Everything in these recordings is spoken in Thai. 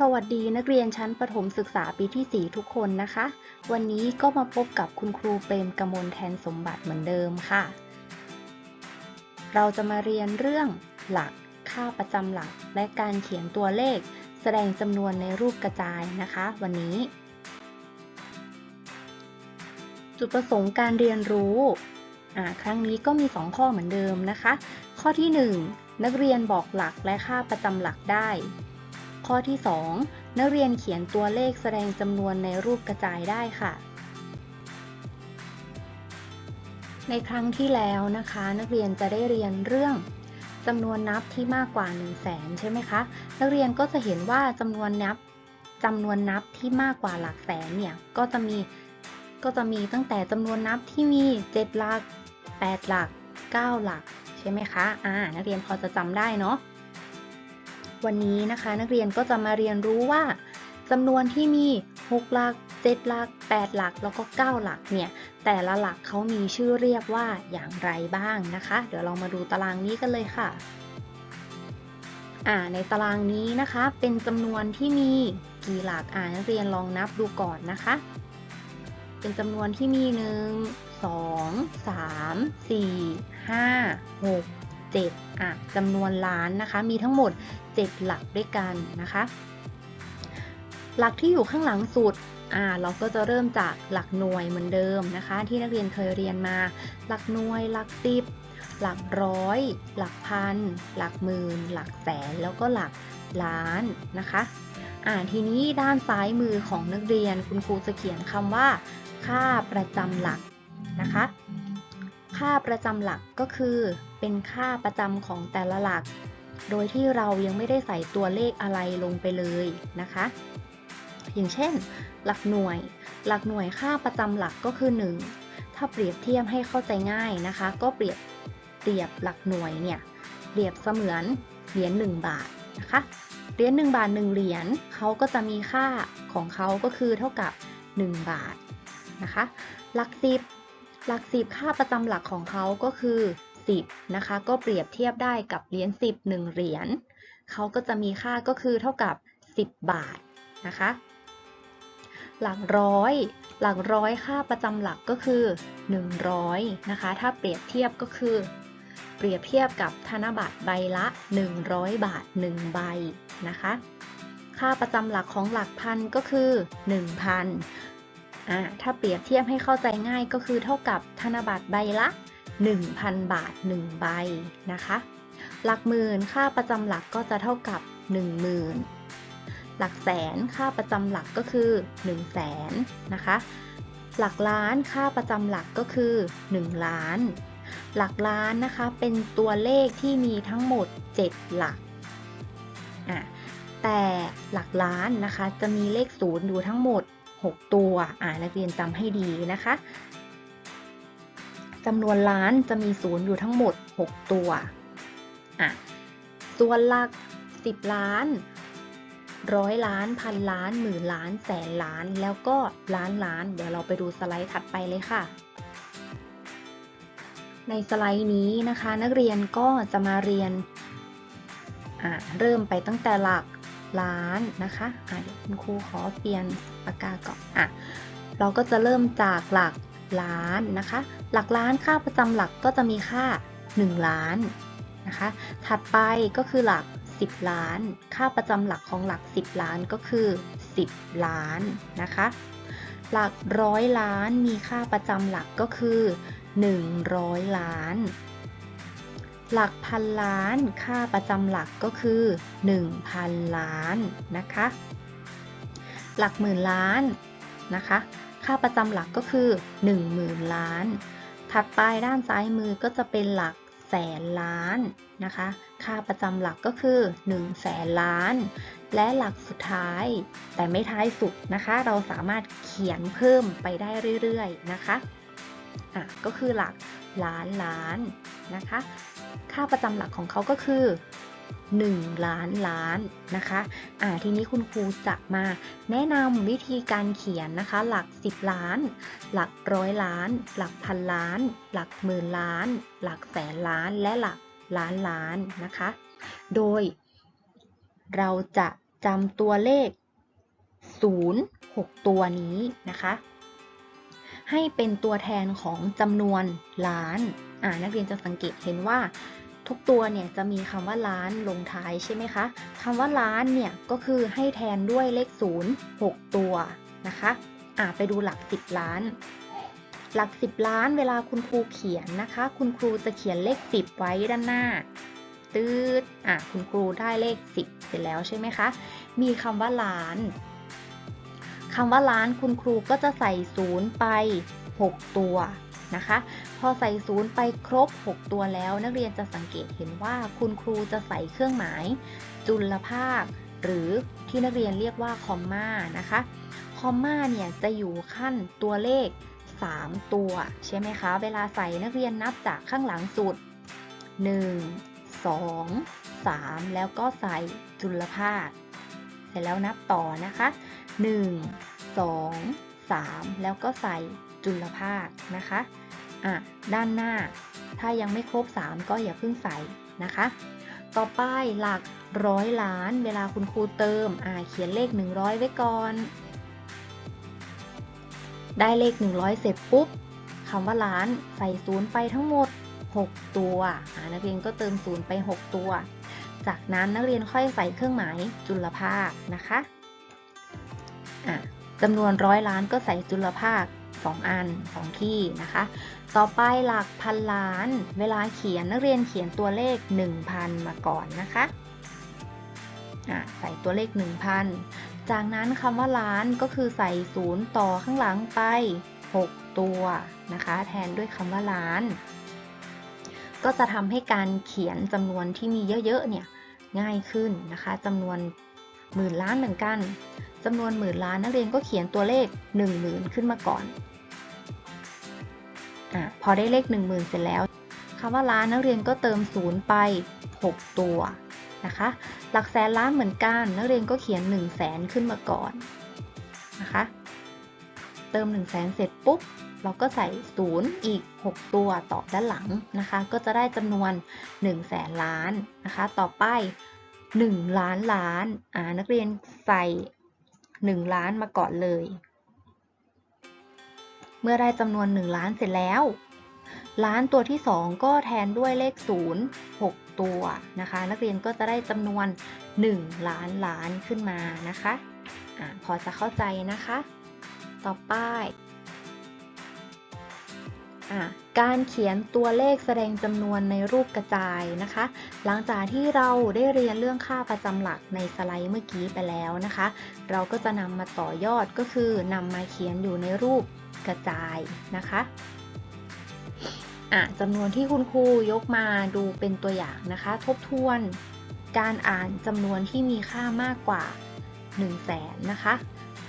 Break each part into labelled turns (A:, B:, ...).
A: สวัสดีนักเรียนชั้นประถมศึกษาปีที่ 4 ทุกคนนะคะ วันนี้ก็มาพบกับคุณครูเปรมกมลแทนสมบัติเหมือนเดิมค่ะ เราจะมาเรียนเรื่องหลัก ค่าประจำหลัก และการเขียนตัวเลข แสดงจำนวนในรูปกระจายนะคะ วันนี้ จุดประสงค์การเรียนรู้ครั้งนี้ก็มี 2 ข้อเหมือนเดิมนะคะ ข้อที่ 1 นักเรียนบอกหลักและค่าประจำหลักได้ ข้อที่ 2 นักเรียนเขียนตัวเลขแสดงจำนวนในรูปกระจายได้ค่ะ ในครั้งที่แล้วนะคะ นักเรียนจะได้เรียนเรื่องจำนวนนับที่มากกว่า 1 0 0 0 0แสนใช่ไหมคะ นักเรียนก็จะเห็นว่าจำนวนนับจำนวนนับที่มากกว่าหลักแสนเนี่ยก็จะมีก็จะมีตั้งแต่จำนวนนับที่มี 7 หลัก 8 หลัก 9 หลักใช่ไหมคะ อ่า นักเรียนพอจะจำได้เนาะ วันนี้นะคะนักเรียนก็จะมาเรียนรู้ว่าจำนวนที่มี 6 หลัก 7 หลัก 8 หลัก แล้วก็ 9 หลักเนี่ย แต่ละหลักเขามีชื่อเรียกว่าอย่างไรบ้างนะคะ เดี๋ยวเรามาดูตารางนี้กันเลยค่ะ อ่า ในตารางนี้นะคะ เป็นจำนวนที่มีกี่หลัก อ่านักเรียนลองนับดูก่อนนะคะ เป็นจำนวนที่มี 1 2 3 4 5 6 7อะจำนวนล้านนะคะ มีทั้งหมด 7 หลักด้วยกันนะคะ หลักที่อยู่ข้างหลังสุดอ่าเราก็จะเริ่มจากหลักหน่วยเหมือนเดิมนะคะ ที่นักเรียนเคยเรียนมา หลักหน่วย หลักสิบหลักร้อย หลักพัน หลักหมื่น หลักแสน แล้วก็หลักล้านนะคะอ่าทีนี้ด้านซ้ายมือของนักเรียนคุณครูจะเขียนคำว่า ค่าประจำหลักนะคะ ค่าประจำหลักก็คือเป็นค่าประจำของแต่ละหลัก โดยที่เรายังไม่ได้ใส่ตัวเลขอะไรลงไปเลยนะคะ อย่างเช่น หลักหน่วย หลักหน่วยค่าประจำหลักก็คือ 1 ถ้าเปรียบเทียบให้เข้าใจง่ายนะคะ ก็เปรียบเปรียบหลักหน่วยเนี่ยเปรียบเสมือนเหรียญ1บาทนะคะเหรียญ1บาท1เหรียญเขาก็จะมีค่าของเขาก็คือเท่ากับ 1 บาทนะคะ หลักสิบหลักสิบค่าประจำหลักของเขาก็คือ 10นะคะ ก็เปรียบเทียบได้กับเหรียญ10 1เหรียญเขาก็จะมีค่าก็คือเท่ากับ 10 บาทนะคะ หลักร้อย หลักร้อยค่าประจำหลักก็คือ 100นะคะ ถ้าเปรียบเทียบก็คือ เปรียบเทียบกับธนบัตรใบละ 100 บาท 1 ใบนะคะ ค่าประจำหลักของหลักพันก็คือ 1,000อ่าถ้าเปรียบเทียบให้เข้าใจง่ายก็คือเท่ากับธนบัตรใบละ 1,000 บาท 1 ใบนะคะ หลักหมื่นค่าประจำหลักก็จะเท่ากับ 10,000 หลักแสนค่าประจำหลักก็คือ 1 0 0 0 0แสนนะคะ หลักล้านค่าประจำหลักก็คือ 1 ล้าน หลักล้านนะคะเป็นตัวเลขที่มีทั้งหมด 7 หลักอะแต่หลักล้านนะคะจะมีเลขศูนย์อยู่ทั้งหมด 6 ตัว อ่านักเรียนจำให้ดีนะคะ จำนวนล้านจะมีศูนย์อยู่ทั้งหมด 6 ตัวอะส่วนหลัก 10 ล้านร้อยล้านพันล้านหมื่นล้านแสนล้านแล้วก็ล้านล้าน เดี๋ยวเราไปดูสไลด์ถัดไปเลยค่ะ ในสไลด์นี้นะคะ นักเรียนก็จะมาเรียนอ่าเริ่มไปตั้งแต่หลักล้านนะคะอ่าเดี๋ยวคุณครูขอเปลี่ยนปากกาก่อนอะเราก็จะเริ่มจากหลัก ล้านนะคะ หลักล้านค่าประจำหลักก็จะมีค่า 1 ล้านนะคะ ถัดไปก็คือหลัก 10 ล้าน ค่าประจำหลักของหลัก 10 ล้านก็คือ 10 ล้านนะคะ หลักร้อยล้านมีค่าประจำหลักก็คือ 100 ล้าน หลักพันล้านค่าประจำหลักก็คือ 1,000 ล้านนะคะ หลักหมื่นล้านนะคะ ค่าประจำหลักก็คือ 10,000 ล้าน ถัดไปด้านซ้ายมือก็จะเป็นหลักแสนล้านนะคะ ค่าประจำหลักก็คือ1แสนล้าน และหลักสุดท้าย แต่ไม่ท้ายสุดนะคะ เราสามารถเขียนเพิ่มไปได้เรื่อยๆนะคะอะก็คือหลักล้านล้านนะคะ ค่าประจำหลักของเขาก็คือ 1 ล้านล้านนะคะอ่าทีนี้คุณครูจะมาแนะนำวิธีการเขียนนะคะ หลัก 10 ล้าน หลักร้อยล้าน หลักพันล้าน หลักหมื่นล้าน หลักแสนล้านและหลักล้านล้านนะคะ โดย เราจะจำตัวเลข 0 6 ตัวนี้นะคะ ให้เป็นตัวแทนของจำนวนล้าน อ่านักเรียนจะสังเกตเห็นว่า ทุกตัวเนี่ยจะมีคำว่าล้านลงท้ายใช่ไหมคะคำว่าล้านเนี่ยก็คือให้แทนด้วยเลข 0 6 ตัวนะคะอ่าไปดูหลัก 10 ล้าน หลัก 10 ล้านเวลาคุณครูเขียนนะคะ คุณครูจะเขียนเลข 10 ไว้ด้านหน้าตืดอะคุณครูได้เลข 10 เสร็จแล้วใช่ไหมคะ มีคำว่าล้านคำว่าล้านคุณครูก็จะใส่ศูนย์ไป 6 ตัวนะคะ พอใส่ศูนย์ไปครบ 6 ตัวแล้ว นักเรียนจะสังเกตเห็นว่าคุณครูจะใส่เครื่องหมาย จุลภาค หรือที่นักเรียนเรียกว่าคอมมานะคะคอมมาเนี่ยจะอยู่ขั้นตัวเลข 3 ตัว ใช่ไหมคะ เวลาใส่นักเรียนนับจากข้างหลังสุด 1 2 3 แล้วก็ใส่จุลภาค เสร็จแล้วนับต่อนะคะ 1 2 3 แล้วก็ใส่จุลภาคนะคะ อะด้านหน้า ถ้ายังไม่ครบ 3 ก็อย่าเพิ่งใส่นะคะ ต่อไปหลักร้อยล้าน เวลาคุณครูเติมอ่าเขียนเลข 100 ไว้ก่อน ได้เลข 100 เสร็จปุ๊บคำว่าล้านใส่ศูนย์ไปทั้งหมด 6 ตัวอ่านักเรียนก็เติมศูนย์ไป 6 ตัว จากนั้นนักเรียนค่อยใส่เครื่องหมายจุลภาคนะคะอะจำนวนร้อยล้านก็ใส่จุลภาค 2 อัน2ที่นะคะ ต่อไปหลักพันล้าน เวลาเขียนนักเรียนเขียนตัวเลข 1,000 มาก่อนนะคะอะใส่ตัวเลข 1,000 จากนั้นคำว่าล้านก็คือใส่ศูนย์ต่อข้างหลังไป 6 ตัวนะคะ แทนด้วยคำว่าล้าน ก็จะทำให้การเขียนจำนวนที่มีเยอะๆเนี่ยง่ายขึ้นนะคะจำนวนหมื่นล้านเหมือนกันจำนวนหมื่นล้านนักเรียนก็เขียนตัวเลข 1 0,000 ขึ้นมาก่อน อะพอได้เลข 1 0,000 เสร็จแล้วคำว่าล้านนักเรียนก็เติมศูนย์ไป 6 ตัวนะคะ หลักแสนล้านเหมือนกัน นักเรียนก็เขียน 1 0 0 0 0แสนขึ้นมาก่อนนะคะ เติม 1 0 0 0 0แสนเสร็จปุ๊บเราก็ใส่ศูนย์อีก 6 ตัวต่อด้านหลังนะคะ ก็จะได้จำนวน 1 0 0 0 0แสนล้านนะคะ ต่อไป 1 ล้านล้าน อ่า นักเรียนใส่ 1 ล้านมาก่อนเลย เมื่อได้จำนวน 1 ล้านเสร็จแล้ว ล้านตัวที่ 2 ก็แทนด้วยเลข 0 6 ตัวนะคะ นักเรียนก็จะได้จำนวน 1 ล้านล้านขึ้นมานะคะอะพอจะเข้าใจนะคะ ต่อไปอการเขียนตัวเลขแสดงจำนวนในรูปกระจายนะคะ หลังจากที่เราได้เรียนเรื่องค่าประจำหลักในสไลด์เมื่อกี้ไปแล้วนะคะ เราก็จะนำมาต่อยอดก็คือนำมาเขียนอยู่ในรูป กระจายนะคะอะจำนวนที่คุณครูยกมาดูเป็นตัวอย่างนะคะ ทบทวนการอ่านจำนวนที่มีค่ามากกว่า 1 0 0 0 0แสนนะคะ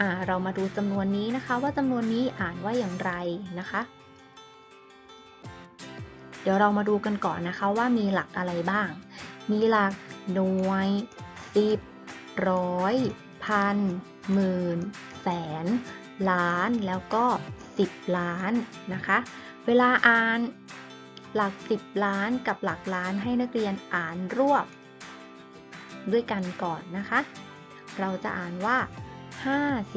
A: อะเรามาดูจำนวนนี้นะคะ ว่าจำนวนนี้อ่านว่าอย่างไรนะคะ เดี๋ยวเรามาดูกันก่อนนะคะว่ามีหลักอะไรบ้าง มีหลักหน่วยสิบร้อยพันหมื่น แสน ล้านแล้วก็ 10 ล้านนะคะ เวลาอ่านหลัก 10 ล้านกับหลักล้านให้นักเรียนอ่านรวบ ด้วยกันก่อนนะคะ เราจะอ่านว่า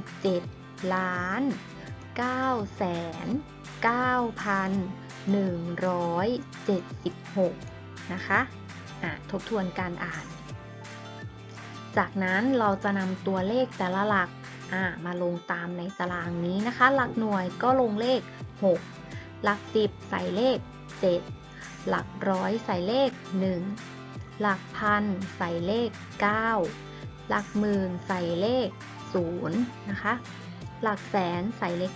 A: 57 ล้าน9แสน9พัน176 นะคะะทบทวนการอ่าน จากนั้นเราจะนำตัวเลขแต่ละหลัก มาลงตามในตารางนี้นะคะ หลักหน่วยก็ลงเลข 6 หลัก 10 ใส่เลข 7 หลักร้อยใส่เลข 1 หลักพันใส่เลข 9 หลักหมื่นใส่เลข0นะคะ หลักแสนใส่เลข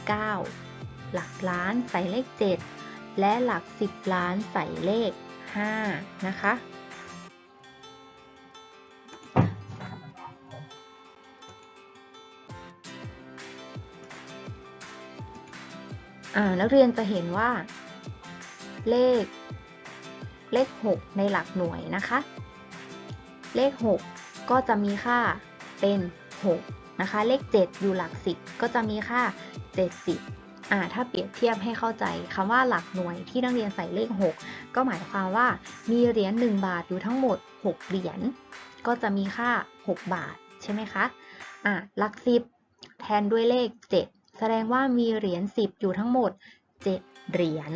A: 9 หลักล้านใส่เลข 7 และหลัก 10 ล้านใส่เลข 5 นะคะ นักเรียนจะเห็นว่า เลข เลข 6 ในหลักหน่วยนะคะ เลข 6 ก็จะมีค่าเป็น 6 นะคะ เลข 7 อยู่หลัก 10 ก็จะมีค่า 70อ่าถ้าเปรียบเทียบให้เข้าใจคำว่าหลักหน่วยที่นักเรียนใส่เลข 6 ก็หมายความว่ามีเหรียญ1บาทอยู่ทั้งหมด 6 เหรียญก็จะมีค่า 6 บาทใช่ไหมคะอะหลัก 10 แทนด้วยเลข 7 แสดงว่ามีเหรียญ10 อยู่ทั้งหมด 7 เหรียญ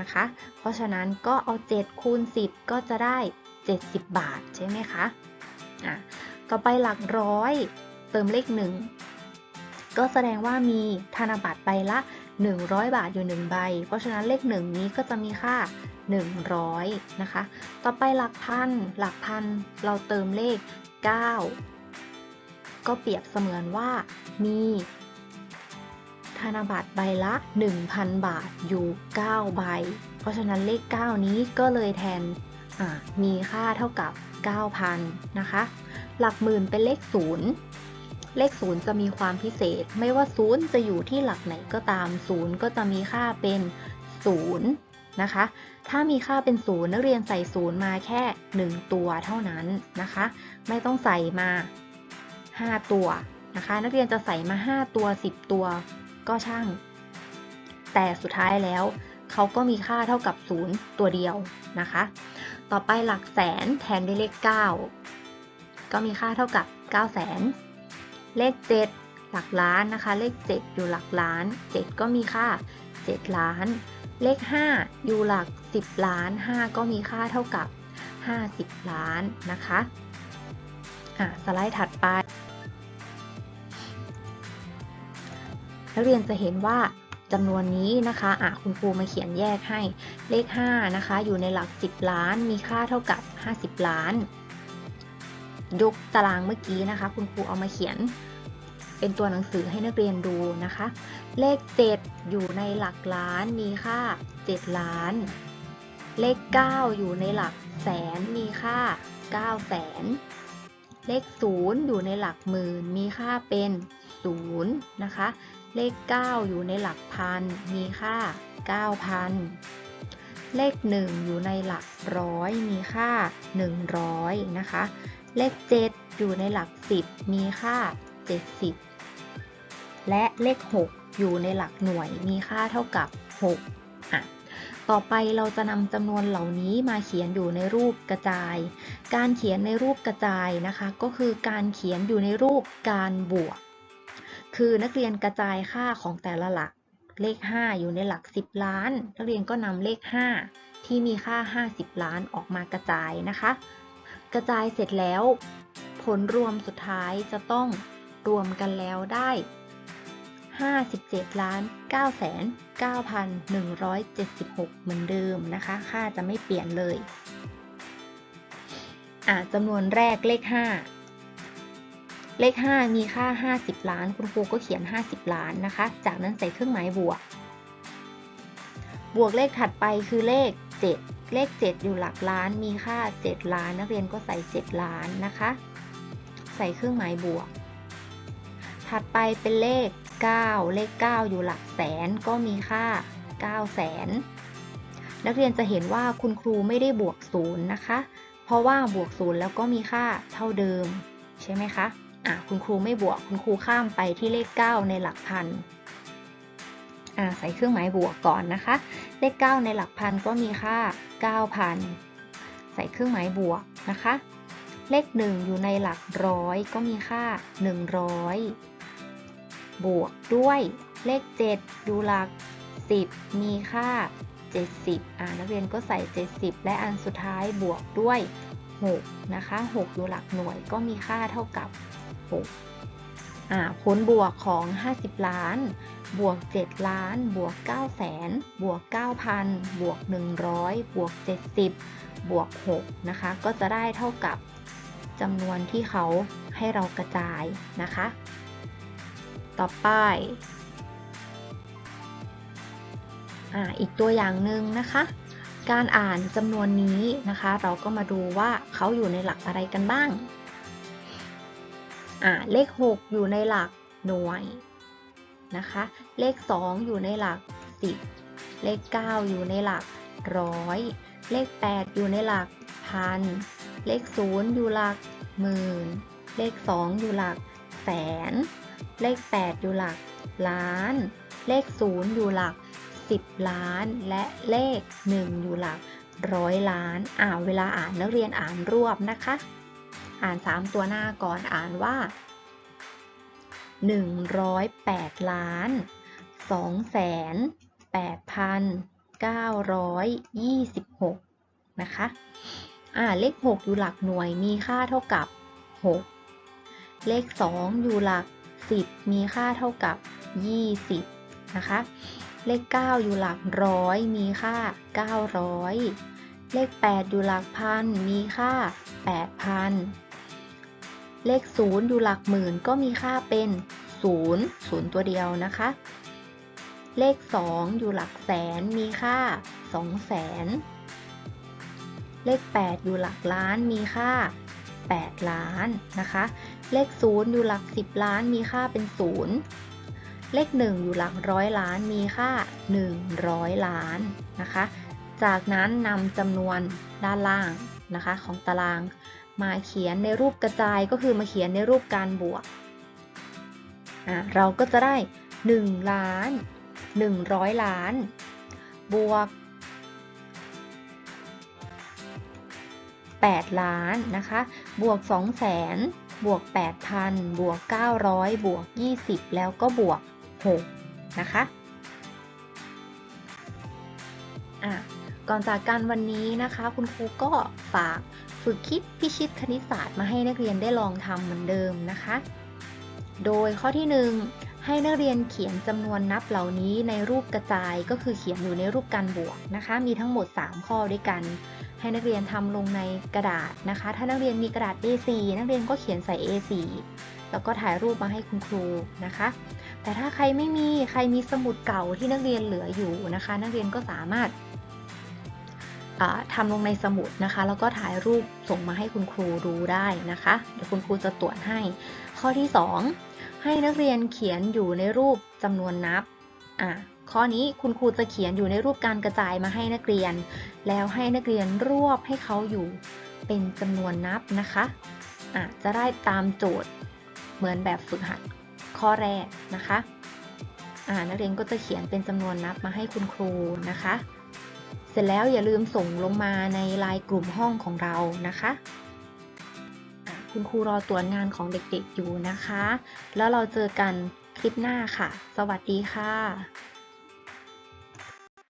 A: นะคะ เพราะฉะนั้นก็เอา 7 คูณ 10 ก็จะได้ 70 บาทใช่ไหมคะอะต่อไปหลักร้อยเติมเลข 1 ก็แสดงว่ามีธนบัตรใบละ 100 บาทอยู่ 1 ใบ เพราะฉะนั้นเลข 1 นี้ก็จะมีค่า 100 นะคะ ต่อไปหลักพัน หลักพันเราเติมเลข 9 ก็เปรียบเสมือนว่ามี ธนบัตรใบละ 1,000 บาทอยู่ 9 ใบ เพราะฉะนั้นเลข 9 นี้ก็เลยแทนมีค่าเท่ากับ 9,000 นะคะ หลักหมื่นเป็นเลข 0 เลข 0 จะมีความพิเศษ ไม่ว่า 0 จะอยู่ที่หลักไหนก็ตาม 0 ก็จะมีค่าเป็น 0 นะคะ ถ้ามีค่าเป็น 0 นักเรียนใส่ 0 มาแค่ 1 ตัวเท่านั้นนะคะ ไม่ต้องใส่มา 5 ตัวนะคะ นักเรียนจะใส่มา 5 ตัว 10 ตัว ก็ช่าง แต่สุดท้ายแล้วเขาก็มีค่าเท่ากับ 0 ตัวเดียวนะคะ ต่อไปหลักแสนแทนด้วยเลข 9 ก็มีค่าเท่ากับ 9 0 0 0 0 0เลข 7 หลักล้านนะคะ เลข 7 อยู่หลักล้าน 7 ก็มีค่า 7 ล้าน เลข 5 อยู่หลัก 10 ล้าน 5 ก็มีค่าเท่ากับ 50 ล้านนะคะ อะ สไลด์ถัดไป นักเรียนจะเห็นว่าจำนวนนี้นะคะอะคุณครูมาเขียนแยกให้ เลข 5 นะคะ อยู่ในหลัก 10 ล้าน มีค่าเท่ากับ 50 ล้าน ยกตารางเมื่อกี้นะคะ คุณครูเอามาเขียน เป็นตัวหนังสือให้นักเรียนดูนะคะ เลข 7 อยู่ในหลักล้าน มีค่า 7 ล้าน เลข 9 อยู่ในหลักแสน มีค่า 9 แสน เลข 0 อยู่ในหลักหมื่น มีค่าเป็น 0 นะคะ เลข 9 อยู่ในหลักพัน มีค่า 9,000 เลข 1 อยู่ในหลักร้อย มีค่า 100 นะคะ เลข 7 อยู่ในหลัก 10 มีค่า 70 และเลข 6 อยู่ในหลักหน่วย มีค่าเท่ากับ 6 อะ ต่อไปเราจะนำจำนวนเหล่านี้มาเขียนอยู่ในรูปกระจาย การเขียนในรูปกระจายนะคะ ก็คือการเขียนอยู่ในรูปการบวก คือนักเรียนกระจายค่าของแต่ละหลัก เลข 5 อยู่ในหลัก 10 ล้าน นักเรียนก็นำเลข 5 ที่มีค่า 50 ล้านออกมากระจายนะคะ กระจายเสร็จแล้ว ผลรวมสุดท้ายจะต้องรวมกันแล้วได้ 57ล้าน9แสน9,176 เหมือนเดิมนะคะ ค่าจะไม่เปลี่ยนเลย อ่าจำนวนแรกเลข 5 เลข 5 มีค่า 50 ล้าน คุณครูก็เขียน 50 ล้านนะคะ จากนั้นใส่เครื่องหมายบวก บวกเลขถัดไปคือเลข 7 เลข 7 อยู่หลักล้าน มีค่า 7 ล้าน นักเรียนก็ใส่ 7 ล้านนะคะ ใส่เครื่องหมายบวก ถัดไปเป็นเลข 9 เลข 9 อยู่หลักแสน ก็มีค่า 9 แสน นักเรียนจะเห็นว่าคุณครูไม่ได้บวกศูนย์นะคะ เพราะว่าบวกศูนย์แล้วก็มีค่าเท่าเดิม ใช่ไหมคะ อะคุณครูไม่บวก คุณครูข้ามไปที่เลข 9 ในหลักพันอ่าใส่เครื่องหมายบวกก่อนนะคะ เลข 9 ในหลักพันก็มีค่า 9,000 ใส่เครื่องหมายบวกนะคะ เลข 1 อยู่ในหลักร้อยก็มีค่า 100 บวกด้วยเลข 7 อยู่หลัก 10 มีค่า 70 อ่านักเรียนก็ใส่ 70 และอันสุดท้ายบวกด้วย 6 นะคะ 6 อยู่หลักหน่วยก็มีค่าเท่ากับ 6ผลบวกของ 50 ล้าน บวก 7 ล้าน บวก9แสนบวก 9,000 บวก 100 บวก 70 บวก 6 นะคะ ก็จะได้เท่ากับจำนวนที่เขาให้เรากระจายนะคะ ต่อไปออีกตัวอย่างหนึ่งนะคะ การอ่านจำนวนนี้นะคะ เราก็มาดูว่าเขาอยู่ในหลักอะไรกันบ้าง อ่าเลข 6 อยู่ในหลักหน่วยนะคะ เลข 2 อยู่ในหลัก 10 เลข 9 อยู่ในหลักร้อย เลข 8 อยู่ในหลักพัน เลข 0 อยู่หลักหมื่น เลข 2 อยู่หลักแสน เลข 8 อยู่หลักล้าน เลข 0 อยู่หลัก 10 ล้าน และเลข 1 อยู่หลักร้อยล้าน อ่าเวลาอ่านนักเรียนอ่านรวบนะคะ อ่าน 3 ตัวหน้าก่อนอ่านว่า 108 ล้าน2 8 926 นะคะ อ่า เลข 6 อยู่หลักหน่วยมีค่าเท่ากับ 6 เลข 2 อยู่หลัก 10 มีค่าเท่ากับ 20 นะคะ เลข 9 อยู่หลักร้อยมีค่า 900 เลข 8 อยู่หลักพันมีค่า 8,000 เลข 0 อยู่หลักหมื่นก็มีค่าเป็น 0 0 ตัวเดียวนะคะ เลข 2 อยู่หลักแสนมีค่า2แสนเลข 8 อยู่หลักล้านมีค่า 8 ล้านนะคะ เลข 0 อยู่หลัก 10 ล้านมีค่าเป็น 0 เลข 1 อยู่หลักร้อยล้านมีค่า 100 ล้านนะคะ จากนั้นนำจำนวนด้านล่างนะคะของตาราง มาเขียนในรูปกระจายก็คือมาเขียนในรูปการบวก เราก็จะได้ 1 ล้าน 100 ล้าน บวก 8 ล้านนะคะ บวก 2 0 0แสนบวก 8,000 บวก 900 บวก 20 แล้วก็บวก 6 นะคะอะก่อนจากกันวันนี้นะคะ คุณครูก็ฝาก ฝึกคิดพิชิตคณิตศาสตร์มาให้นักเรียนได้ลองทำเหมือนเดิมนะคะ โดยข้อที่ 1 ให้นักเรียนเขียนจำนวนนับเหล่านี้ในรูปกระจายก็คือเขียนอยู่ในรูปการบวกนะคะ มีทั้งหมด 3 ข้อด้วยกัน ให้นักเรียนทำลงในกระดาษนะคะ ถ้านักเรียนมีกระดาษ A4 นักเรียนก็เขียนใส่ A4 แล้วก็ถ่ายรูปมาให้คุณครูนะคะ แต่ถ้าใครไม่มีใครมีสมุดเก่าที่นักเรียนเหลืออยู่นะคะ นักเรียนก็สามารถ ทำลงในสมุดนะคะ แล้วก็ถ่ายรูปส่งมาให้คุณครูดูได้นะคะ เดี๋ยวคุณครูจะตรวจให้ ข้อที่ 2 ให้นักเรียนเขียนอยู่ในรูปจำนวนนับอะข้อนี้คุณครูจะเขียนอยู่ในรูปการกระจายมาให้นักเรียน แล้วให้นักเรียนรวบให้เขาอยู่เป็นจำนวนนับนะคะอะจะได้ตามโจทย์เหมือนแบบฝึกหัดข้อแรกนะคะอ่านักเรียนก็จะเขียนเป็นจำนวนนับมาให้คุณครูนะคะ เสร็จแล้วอย่าลืมส่งลงมาในไลน์กลุ่มห้องของเรานะคะอะคุณครูรอตรวจงานของเด็กๆอยู่นะคะ แล้วเราเจอกันคลิปหน้าค่ะ สวัสดีค่ะ